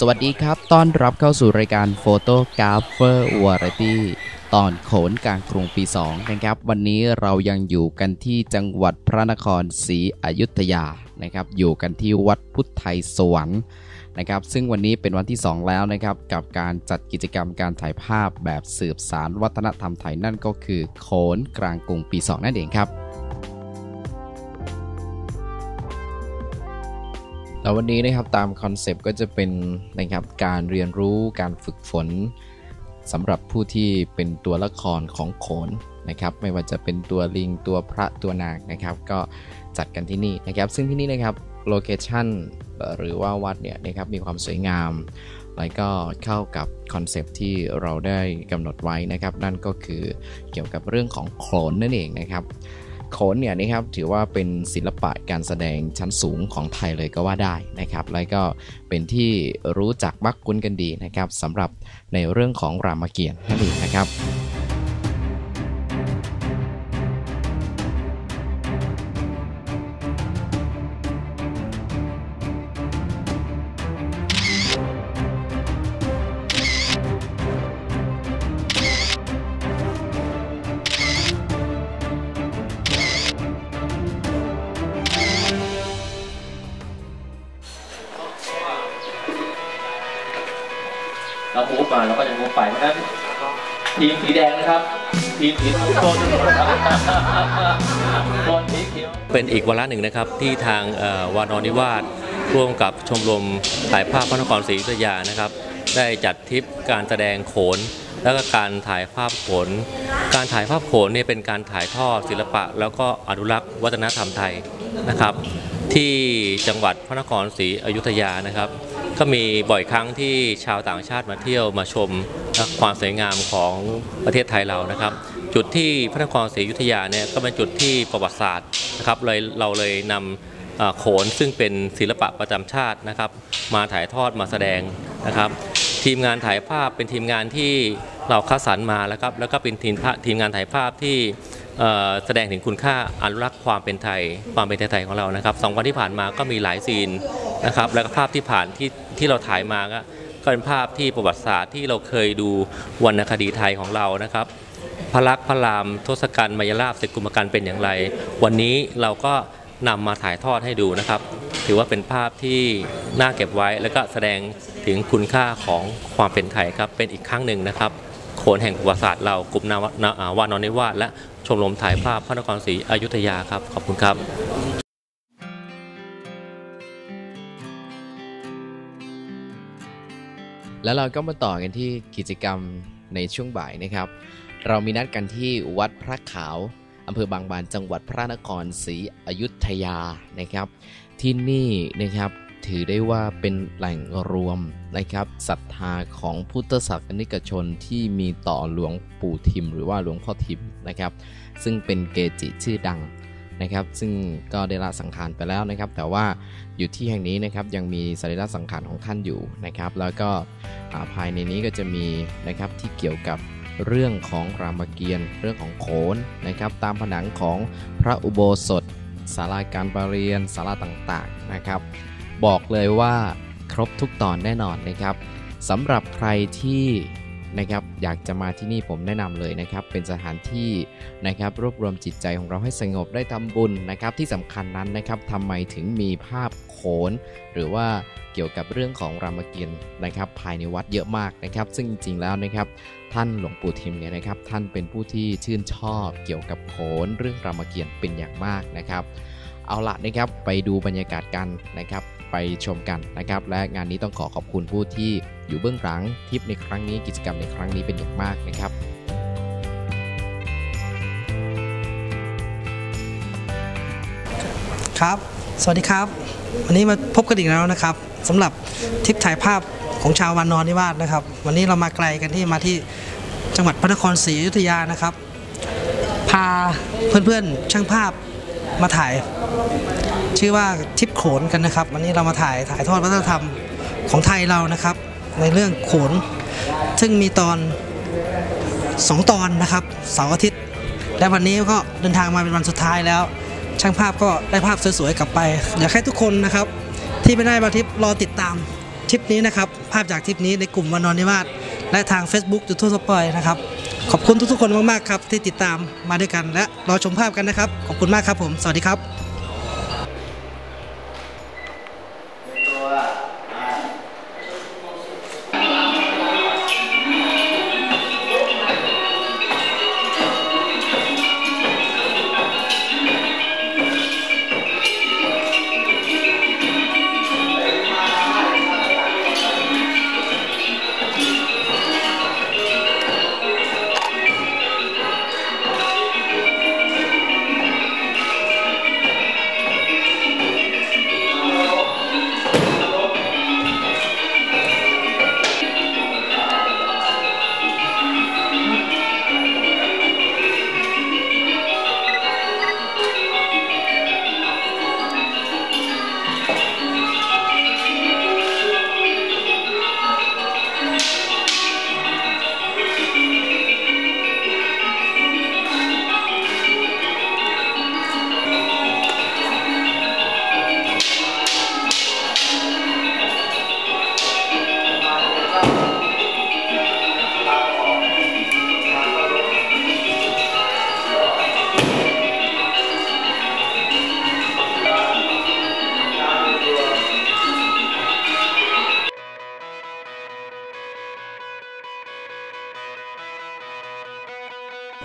สวัสดีครับ ต้อนรับเข้าสู่รายการ Photo g r a p h e r Variety ตอนโขนกลางกรุงปี 2 นะครับ วันนี้เรายังอยู่กันที่จังหวัดพระนครศรีอยุธยานะครับ อยู่กันที่วัดพุทธไทยสวรรค์นะครับ ซึ่งวันนี้เป็นวันที่ 2 แล้วนะครับ กับการจัดกิจกรรมการถ่ายภาพแบบสืบสารวัฒนธรรมไทยนั่นก็คือโขนกลางกรุงปี 2 นั่นเองครับ แล้ววันนี้นะครับตามคอนเซปต์ก็จะเป็นนะครับการเรียนรู้การฝึกฝนสำหรับผู้ที่เป็นตัวละครของโขนนะครับ ไม่ว่าจะเป็นตัวลิงตัวพระตัวนางนะครับ ก็จัดกันที่นี่นะครับ ซึ่งที่นี่นะครับโลเคชั่นหรือว่าวัดเนี่ยนะครับมีความสวยงามแล้วก็เข้ากับคอนเซปต์ที่เราได้กำหนดไว้นะครับ นั่นก็คือเกี่ยวกับเรื่องของโขนนั่นเองนะครับ โขนเนี่ยนะครับถือว่าเป็นศิลปะการแสดงชั้นสูงของไทยเลยก็ว่าได้นะครับ แล้วก็เป็นที่รู้จักมักคุ้นกันดีนะครับสำหรับในเรื่องของรามเกียรติ์นั่นเองนะครับ เป็นอีกวาระหนึ่งนะครับที่ทางวานอนิวาสร่วมกับชมรมถ่ายภาพพระนครศรีอยุธยานะครับ ได้จัดทริปการแสดงโขน แล้วก็การถ่ายภาพโขน การถ่ายภาพโขนเนี่ยเป็นการถ่ายทอดศิลปะ แล้วก็อนุรักษ์วัฒนธรรมไทยนะครับ ที่จังหวัดพระนครศรีอยุธยานะครับ ก็มีบ่อยครั้งที่ชาวต่างชาติมาเที่ยวมาชมความสวยงามของประเทศไทยเรานะครับ จุดที่พระนครศรีอยุธยาเนี่ยก็เป็นจุดที่ประวัติศาสตร์นะครับเลยเราเลยนำโขนซึ่งเป็นศิลปะประจำชาตินะครับ มาถ่ายทอดมาแสดงนะครับ ทีมงานถ่ายภาพเป็นทีมงานที่เราคัดสรรมาแล้วครับแล้วก็เป็นทีมทีมงานถ่ายภาพที่แสดงถึงคุณค่าอนุรักษ์ความเป็นไทยความเป็นไทยของเรานะครับสองวันที่ผ่านมาก็มีหลายซีนนะครับแล้วก็ภาพที่ผ่านที่ที่เราถ่ายมาก็เป็นภาพที่ประวัติศาสตร์ที่เราเคยดูวรรณคดีไทยของเรานะครับ พระลักษมณ์พระรามทศกัณฐ์มายาลาภศึกกุมกันเป็นอย่างไร วันนี้เราก็นำมาถ่ายทอดให้ดูนะครับ ถือว่าเป็นภาพที่น่าเก็บไว้แล้วก็แสดงถึงคุณค่าของความเป็นไทยครับเป็นอีกครั้งหนึ่งนะครับโขนแห่งประวัติศาสตร์เรากลุ่มนาวนาอ่าวานอนนิวาสและชมรมถ่ายภาพพระนครศรีอยุธยาครับ ขอบคุณครับแล้วเราก็มาต่อกันที่กิจกรรมในช่วงบ่ายนะครับ เรามีนัดกันที่วัดพระขาวอำเภอบางบานจังหวัดพระนครศรีอยุธยานะครับ ที่นี่นะครับถือได้ว่าเป็นแหล่งรวมนะครับศรัทธาของพุทธศาสนิกชนที่มีต่อหลวงปู่ทิม หรือว่าหลวงพ่อทิมนะครับ ซึ่งเป็นเกจิชื่อดังนะครับ ซึ่งก็ได้ละสังขารไปแล้วนะครับ แต่ว่าอยู่ที่แห่งนี้นะครับยังมีสรีระสังขารของท่านอยู่นะครับ แล้วก็ภายในนี้ก็จะมีนะครับที่เกี่ยวกับ เรื่องของรามเกียรติ์เรื่องของโขนนะครับ ตามผนังของพระอุโบสถศาลาการประเรียนศาลาต่างๆนะครับ บอกเลยว่าครบทุกตอนแน่นอนนะครับสำหรับใครที่นะครับอยากจะมาที่นี่ผมแนะนำเลยนะครับ เป็นสถานที่นะครับรวบรวมจิตใจของเราให้สงบได้ทำบุญนะครับ ที่สำคัญนั้นนะครับทำไมถึงมีภาพโขน หรือว่าเกี่ยวกับเรื่องของรามเกียรติ์นะครับ ภายในวัดเยอะมากนะครับ ซึ่งจริงๆแล้วนะครับ ท่านหลวงปู่ทิมเนี่ยนะครับ ท่านเป็นผู้ที่ชื่นชอบเกี่ยวกับโขนเรื่องรามเกียรติ์เป็นอย่างมากนะครับ เอาละนะครับไปดูบรรยากาศกันนะครับ ไปชมกันนะครับ และงานนี้ต้องขอขอบคุณผู้ที่อยู่เบื้องหลังทิปในครั้งนี้กิจกรรมในครั้งนี้เป็นอย่างมากนะครับครับ สวัสดีครับ วันนี้มาพบกันอีกแล้วนะครับสำหรับทริปถ่ายภาพของชาววานอนนิวาสนะครับ วันนี้เรามาไกลกันที่มาที่จังหวัดพระนครศรีอยุธยานะครับ พาเพื่อนๆช่างภาพมาถ่าย ชื่อว่าทริปโขนกันนะครับ วันนี้เรามาถ่ายถ่ายทอดวัฒนธรรมของไทยเรานะครับ ในเรื่องโขน ซึ่งมีตอน 2 ตอนนะครับเสาร์อาทิตย์ และวันนี้ก็เดินทางมาเป็นวันสุดท้ายแล้ว ช่างภาพก็ได้ภาพสวยๆกลับไป อยากให้ทุกคนนะครับ ที่ไม่ได้มาทริปรอติดตามทริปนี้นะครับ ภาพจากทริปนี้ในกลุ่มวันนอนนิวาสและทาง Facebook ยูทูบสปอยนะครับ ขอบคุณทุกๆคนมากๆครับที่ติดตามมาด้วยกันและรอชมภาพกันนะครับ ขอบคุณมากครับผม สวัสดีครับ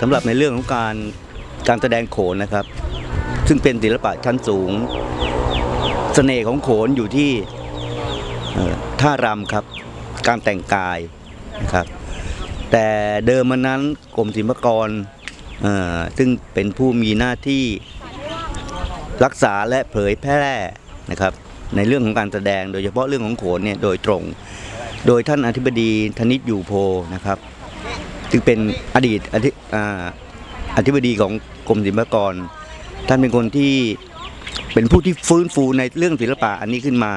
สำหรับในเรื่องของการการแสดงโขนนะครับ ซึ่งเป็นศิลปะชั้นสูงเสน่ห์ของโขนอยู่ที่ท่ารำครับ การแต่งกายนะครับ แต่เดิมมันนั้นกรมศิลปากรซึ่งเป็นผู้มีหน้าที่รักษาและเผยแพร่นะครับในเรื่องของการแสดงโดยเฉพาะเรื่องของโขนเนี่ยโดยตรง โดยท่านอธิบดีธนิตอยู่โพนะครับ ซึ่งเป็นอดีตอธิอธิบดีของกรมศิลปากร ท่านเป็นคนที่เป็นผู้ที่ฟื้นฟูในเรื่องศิลปะอันนี้ขึ้นมา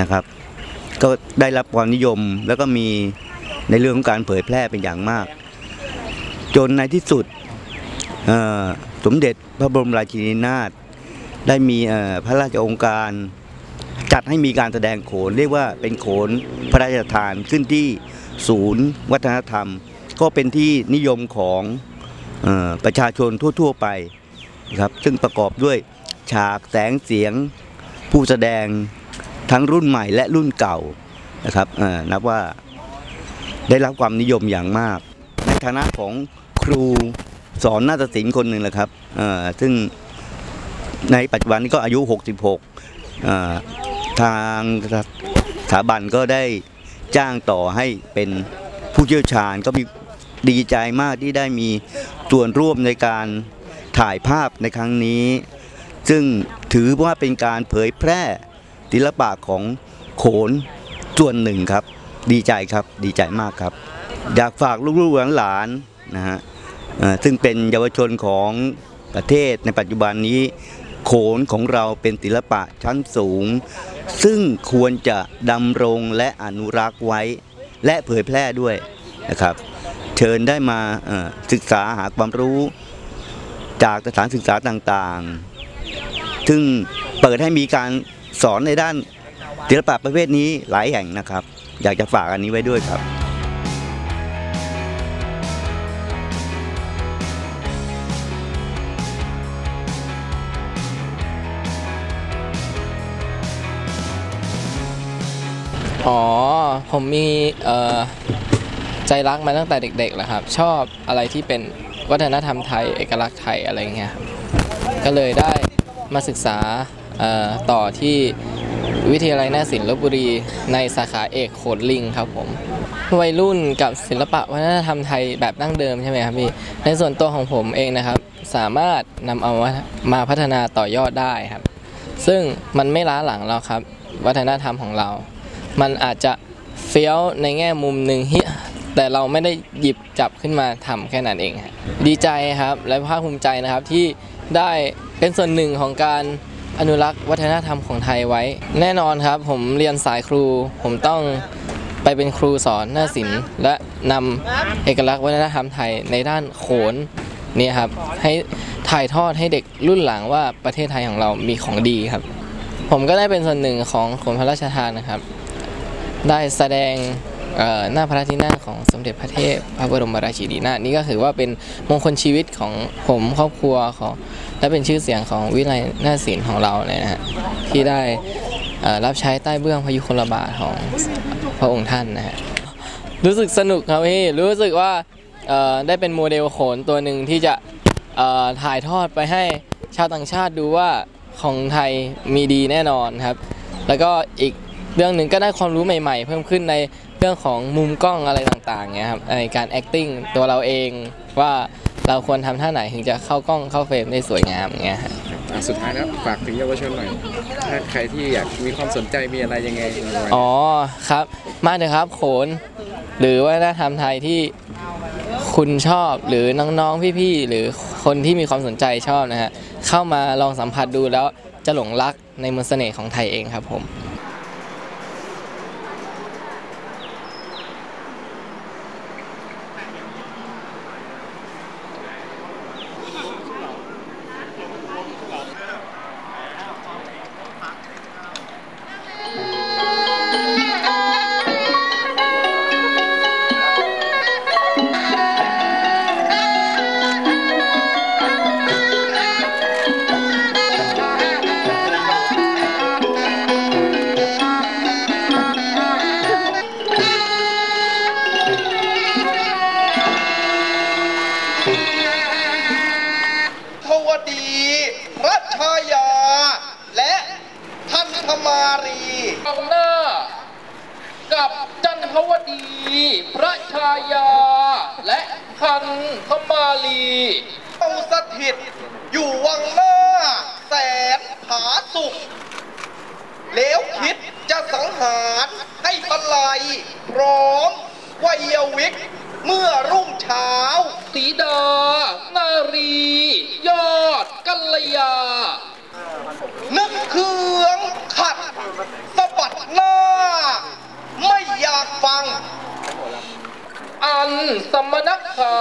นะครับ ก็ได้รับความนิยมแล้วก็มีในเรื่องของการเผยแพร่เป็นอย่างมาก จนในที่สุดสมเด็จพระบรมราชินีนาถได้มีพระราชองค์การจัดให้มีการแสดงโขน เรียกว่าเป็นโขนพระราชทานขึ้นที่ศูนย์วัฒนธรรม ก็เป็นที่นิยมของอประชาชนทั่ว ๆไปครับซึ่งประกอบด้วยฉากแสงเสียงผู้แสดงทั้งรุ่นใหม่และรุ่นเก่านะครับนับว่าได้รับความนิยมอย่างมาก ในฐานะของครูสอนนาฏศิลป์คนหนึ่งแหละครับซึ่งในปัจจุบันนี้ก็อายุ 66 ทางสถาบันก็ได้จ้างต่อให้เป็นผู้เชี่ยวชาญก็มี ดีใจมากที่ได้มีส่วนร่วมในการถ่ายภาพในครั้งนี้ ซึ่งถือว่าเป็นการเผยแพร่ศิลปะของโขนส่วนหนึ่งครับ ดีใจครับดีใจมากครับ อยากฝากลูกๆหลานๆนะฮะซึ่งเป็นเยาวชนของประเทศในปัจจุบันนี้ โขนของเราเป็นศิลปะชั้นสูง ซึ่งควรจะดำรงและอนุรักษ์ไว้ และเผยแพร่ด้วยนะครับ เชิญได้มาศึกษาหาความรู้จากสถานศึกษาต่างๆ ซึ่งเปิดให้มีการสอนในด้านศิลปะประเภทนี้หลายแห่งนะครับ อยากจะฝากอันนี้ไว้ด้วยครับอ๋อ ผมมี เอ่อ ใจรักมาตั้งแต่เด็กๆแหละครับ ชอบอะไรที่เป็นวัฒนธรรมไทย เอกลักษณ์ไทยอะไรเงี้ยครับก็เลยได้มาศึกษาต่อที่วิทยาลัยนาศิลป์ลบบุรีในสาขาเอกโขนลิงครับผมวัยรุ่นกับศิลปะวัฒนธรรมไทยแบบดั้งเดิมใช่ไหมครับพี่ในส่วนตัวของผมเองนะครับ สามารถนำเอามาพัฒนาต่อยอดได้ครับ ซึ่งมันไม่ล้าหลังเราครับ วัฒนธรรมของเรา มันอาจจะเฟี้ยวในแง่มุมหนึ่ง แต่เราไม่ได้หยิบจับขึ้นมาทำแค่นั้นเองฮะดีใจครับและภาคภูมิใจนะครับที่ได้เป็นส่วนหนึ่งของการอนุรักษ์วัฒนธรรมของไทยไว้ แน่นอนครับ ผมเรียนสายครู ผมต้องไปเป็นครูสอนหน้าศิลป์และนำเอกลักษณ์วัฒนธรรมไทยในด้านโขนนี่ครับให้ถ่ายทอดให้เด็กรุ่นหลังว่าประเทศไทยของเรามีของดีครับ ผมก็ได้เป็นส่วนหนึ่งของโขนพระราชทานนะครับ ได้แสดง หน้าพระที่นั่งของสมเด็จพระเทพพระบรมราชินีนาถนี่ก็ถือว่าเป็นมงคลชีวิตของผมครอบครัวของและเป็นชื่อเสียงของวิไลนาศิลป์ของเราเลยนะฮะที่ได้รับใช้ใต้เบื้องพระยุคลบาทของพระองค์ท่านนะฮะรู้สึกสนุกครับพี่รู้สึกว่าได้เป็นโมเดลโขนตัวหนึ่งที่จะถ่ายทอดไปให้ชาวต่างชาติดูว่าของไทยมีดีแน่นอนครับ แล้วก็อีกเรื่องหนึ่งก็ได้ความรู้ใหม่ ๆ เพิ่มขึ้นใน เรื่องของมุมกล้องอะไรต่างๆเงี้ยครับในการ acting ตัวเราเองว่าเราควรทำท่าไหนถึงจะเข้ากล้องเข้าเฟรมได้สวยงามเงี้ยฮะ อะสุดท้ายแล้วฝากถึงเยาวชนหน่อย ถ้าใครที่อยากมีความสนใจมีอะไรยังไงหน่อยอ๋อครับ มาเถอะครับโขน หรือวัฒนธรรมไทยที่คุณชอบหรือน้องๆพี่ๆหรือคนที่มีความสนใจชอบนะฮะเข้ามาลองสัมผัสดูแล้วจะหลงรักในมนต์เสน่ห์ของไทยเองครับผม คันธมาลีเอาสถิต อยู่วังหน้า แสนผาสุข แล้วคิดจะสังหารให้บรรลัยพร้อมวัยวิก เมื่อรุ่งเช้า สีดา นารี ยอดกัลยา นึกเคืองขัดสะบัดหน้า ไม่อยากฟัง อันสมณขา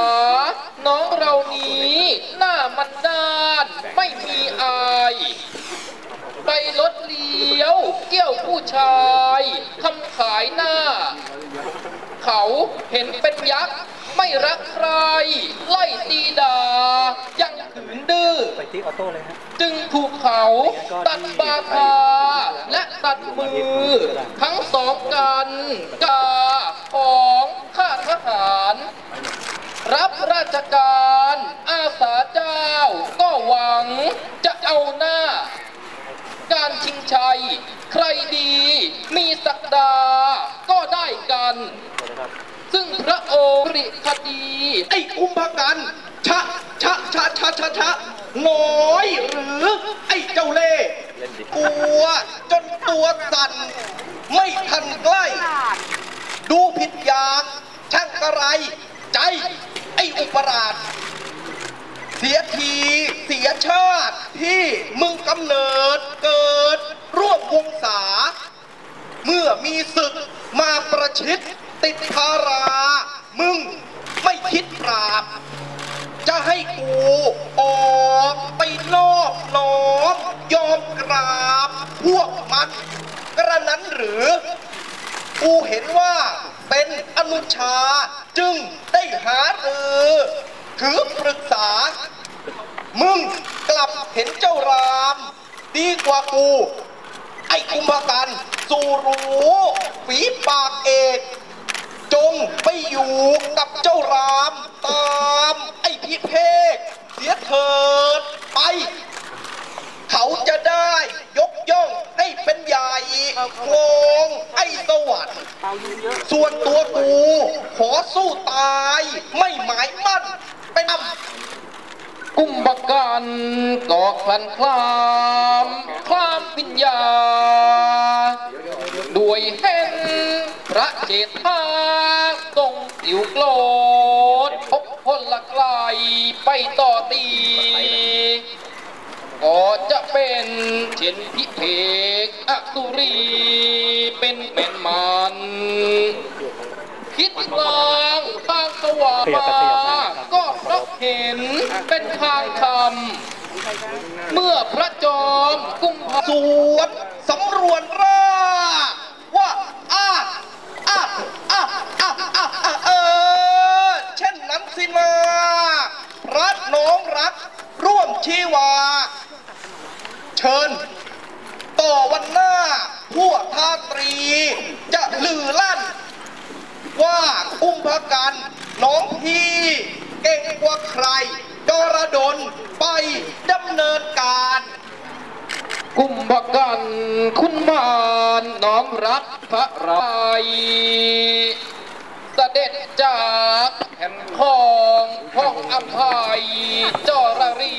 น้องเรานี้ หน้ามันด้านไม่มีอาย ไปรถเลี้ยว เกี่ยวผู้ชายทำขายหน้า เขาเห็นเป็นยักษ์ ไม่รักใคร ไล่ตีดา ยังขืนดื้อ จึงถูกเขาตัดบาทาและตัดมือ ทั้งสองกันกาของข้าทหาร รับราชการอาสาเจ้าก็หวังจะเอาหน้า การชิงชัย ใครดีมีศักดาก็ได้กัน ซึ่งพระโอริคดี ไอ้อุมพกัน ชะชะชะชะชะชะน้อยหรือไอ้เจ้าเล่ห์กลัวจนตัวสั่นไม่ทันใกล้ ดูผิดอย่างช่างกระไร ใจ ไอ้อุปราช เสียทีเสียชาติที่มึงกำเนิดเกิด ร่วมวงศา เมื่อมีศึกมาประชิดติดทารา กู ไอ้กุมภกันสู่รู้ฝีปากเอก จงไปอยู่กับเจ้ารามตามไอ้พิเภกเสียเถิดไป เขาจะได้ยกย่องให้เป็นใหญ่งงไอ้สวรรค์ส่วนตัวกู ขอสู้ตายไม่หมายมั่น กุมบกันก็คลันคลามคลามวิญญาด้วยเห็นพระเจตธาทรงสิวโกรธพบพลละไกลไปต่อตีก็จะเป็นเช่นพิเพกอสุรีเป็นแม่นมันคิดลางทางสว่างก็ เห็นเป็นทางธรรม เมื่อพระจอมกุ้งสวนสำรวจร่าว่าอ้าอ้าอ้าอ้าอาอาเออเช่นนั้นสิมารักน้องรัก ร่วมชีวา เชิญ ต่อวันหน้า พวกท่าตรี จะลือลั่น ว่าอุ้มพระกัน น้องพี่ เก่งกว่าใครกระดนไปดำเนินการ กุมบกันคุณมานน้อมรับพระรายเสด็จจากแห่งทองพ้องอภัยจอรรี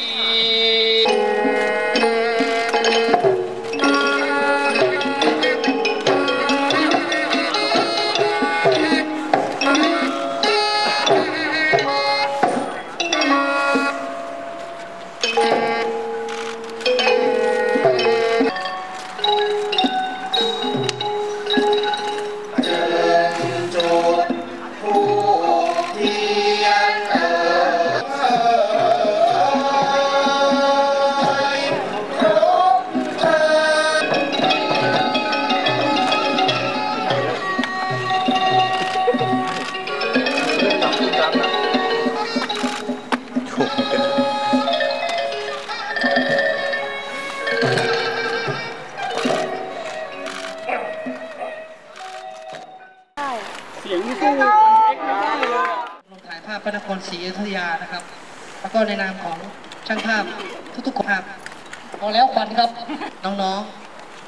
ในนามของช่างภาพทุกๆคนครับพอแล้วควันครับ น้อง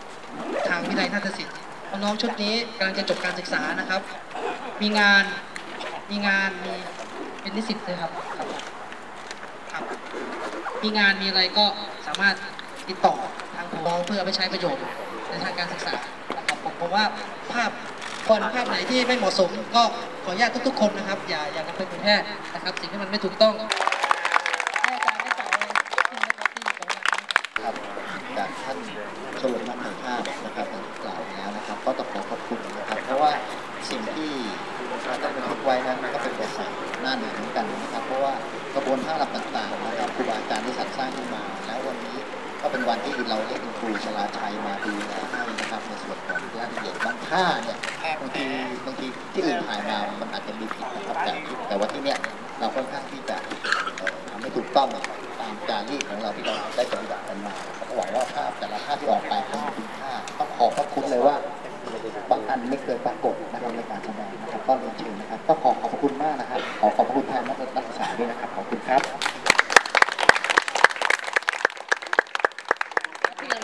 ๆ ทางวิทยาลัยนาฏศิลป์น้องๆชุดนี้กำลังจะจบการศึกษานะครับ มีงานมีงานมีเป็นนิสิตเลยครับครับมีงานมีอะไรก็สามารถติดต่อทางน้องเพื่อไปใช้ประโยชน์ในทางการศึกษานะครับผมผมว่าภาพคนภาพไหนที่ไม่เหมาะสม ก็ขออนุญาตทุกๆคนนะครับ อย่าอย่านำไปเผยแพร่นะครับ สิ่งที่มันไม่ถูกต้องาสตร์หน้าหนึ่งเหมือนกันนะครับ เพราะว่ากระบวนท่ารับต่างๆนะครับครูบาอาจารย์ที่สรรสร้างขึ้นมา แล้ววันนี้ก็เป็นวันที่เราเรียกครูชลาชัยมาดูแลให้นะครับในส่วนของรายละเอียดบางท่าเนี่ยบางทีบางทีที่อื่นถ่ายมามันอาจจะมีผิด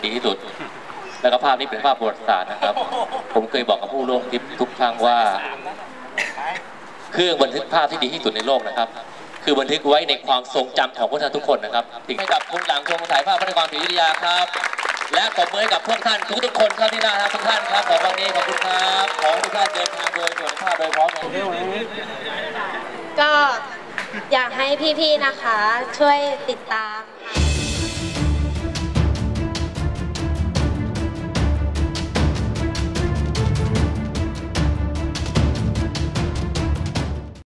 ดีที่สุด แล้วก็ภาพนี้เป็นภาพประวัติศาสตร์นะครับ ผมเคยบอกกับผู้ร่วมทริปทุกครั้งว่า เครื่องบันทึกภาพที่ดีที่สุดในโลกนะครับ คือบันทึกไว้ในความทรงจำของพวกท่านทุกคนนะครับถึงให้กับคุณหลังชมถ่ายภาพพระนครศรีอยุธยาครับ และขอบมือให้กับพวกท่านทุกๆคนครับที่น่ารักทุกท่านครับขอวันนี้ขอบคุณครับขอทุกท่านเดินทางโดยสวัสดิภาพโดยพร้อมก็อยากให้พี่ๆนะคะช่วยติดตาม